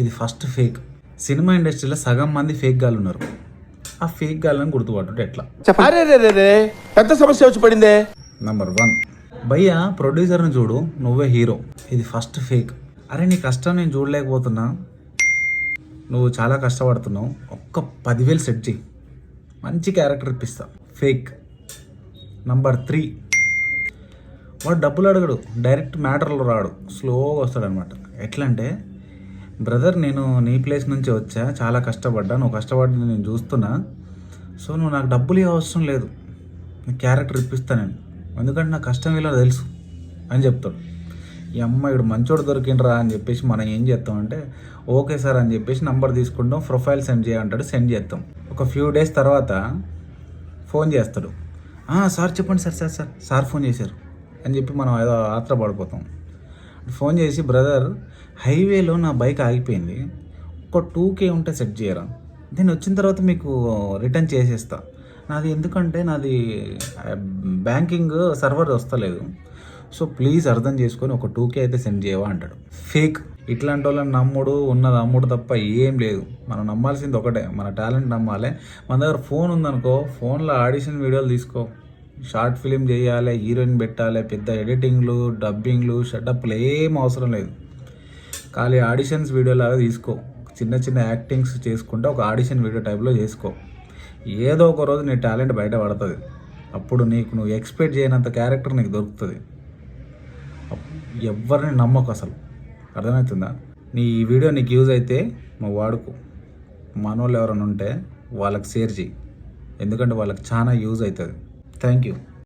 ఇది first fake. Cinema ఇండస్ట్రీలో సగం మంది ఫేక్ గాళ్ళు ఉన్నారు. ఆ ఫేక్ గాళ్ళని గుర్తుపట్టుడు ఎట్లా? పెద్ద సమస్య వచ్చి పడిందే. నంబర్ వన్ భయ్య ప్రొడ్యూసర్ని చూడు నువ్వే హీరో ఇది ఫస్ట్ ఫేక్. అరే నీ కష్టం నేను చూడలేకపోతున్నా. నువ్వు చాలా కష్టపడుతున్నావు. ఒక్క పదివేలు సెట్ చేయి మంచి క్యారెక్టర్ ఇప్పిస్తా. ఫేక్ నంబర్ త్రీ వాడు డబ్బులు అడగడు. డైరెక్ట్ మ్యాటర్లో రాడు. స్లోగా వస్తాడనమాట ఎట్లా అంటే బ్రదర్ నేను నీ ప్లేస్ నుంచి వచ్చా. చాలా కష్టపడ్డా. నువ్వు కష్టపడ్డా నేను చూస్తున్నా. సో నువ్వు నాకు డబ్బులు ఇవ్వ అవసరం లేదు. నీ క్యారెక్టర్ ఇప్పిస్తా నేను. ఎందుకంటే నా కష్టం ఇలా తెలుసు అని చెప్తాడు. ఈ అమ్మాయిడు మంచోడు దొరికిండ్రా అని చెప్పేసి మనం ఏం చేస్తామంటే ఓకే సార్ అని చెప్పేసి నంబర్ తీసుకుంటాం. ప్రొఫైల్ సెండ్ చేయంటాడు సెండ్ చేస్తాం. ఒక ఫ్యూ డేస్ తర్వాత ఫోన్ చేస్తాడు. సార్ చెప్పండి sir sir sir. Sir phone చేశారు. అని చెప్పి మనం ఏదో ఆత్ర పడిపోతాం ఫోన్ చేసి బ్రదర్ హైవేలో నా బైక్ ఆగిపోయింది. ఒక టూ కే ఉంటే సెట్ చేయరా? నేను వచ్చిన తర్వాత మీకు రిటర్న్ చేసేస్తా. నాది ఎందుకంటే నాది బ్యాంకింగ్ సర్వర్ వస్తలేదు. సో ప్లీజ్ అర్థం చేసుకొని ఒక టూ కే అయితే సెండ్ చేయవా? అంటాడు. ఫేక్. ఇట్లాంటి వాళ్ళని నమ్ముడు ఉన్నది అమ్ముడు తప్ప ఏం లేదు. మనం నమ్మాల్సింది ఒకటే. మన టాలెంట్ నమ్మాలి. మన దగ్గర ఫోన్ ఉందనుకో ఫోన్లో ఆడిషన్ వీడియోలు తీసుకో. షార్ట్ ఫిలిం చేయాలి హీరోయిన్ పెట్టాలి పెద్ద ఎడిటింగ్లు డబ్బింగ్లు షటప్లు ఏం అవసరం లేదు. ఖాళీ ఆడిషన్స్ వీడియో లాగా తీసుకో. చిన్న చిన్న యాక్టింగ్స్ చేసుకుంటే ఒక ఆడిషన్ వీడియో టైప్లో చేసుకో. ఏదో ఒక రోజు నీ టాలెంట్ బయట పడుతుంది అప్పుడు నీకు నువ్వు ఎక్స్పెక్ట్ చేయనంత క్యారెక్టర్ నీకు దొరుకుతుంది. ఎవరిని నమ్మకు అసలు. అర్థమవుతుందా? నీ ఈ వీడియో నీకు యూజ్ అయితే నువ్వు వాడుకో. మనోళ్ళు ఎవరైనా ఉంటే వాళ్ళకి షేర్ చేయి ఎందుకంటే వాళ్ళకి చాలా యూజ్ అవుతుంది. Thank you.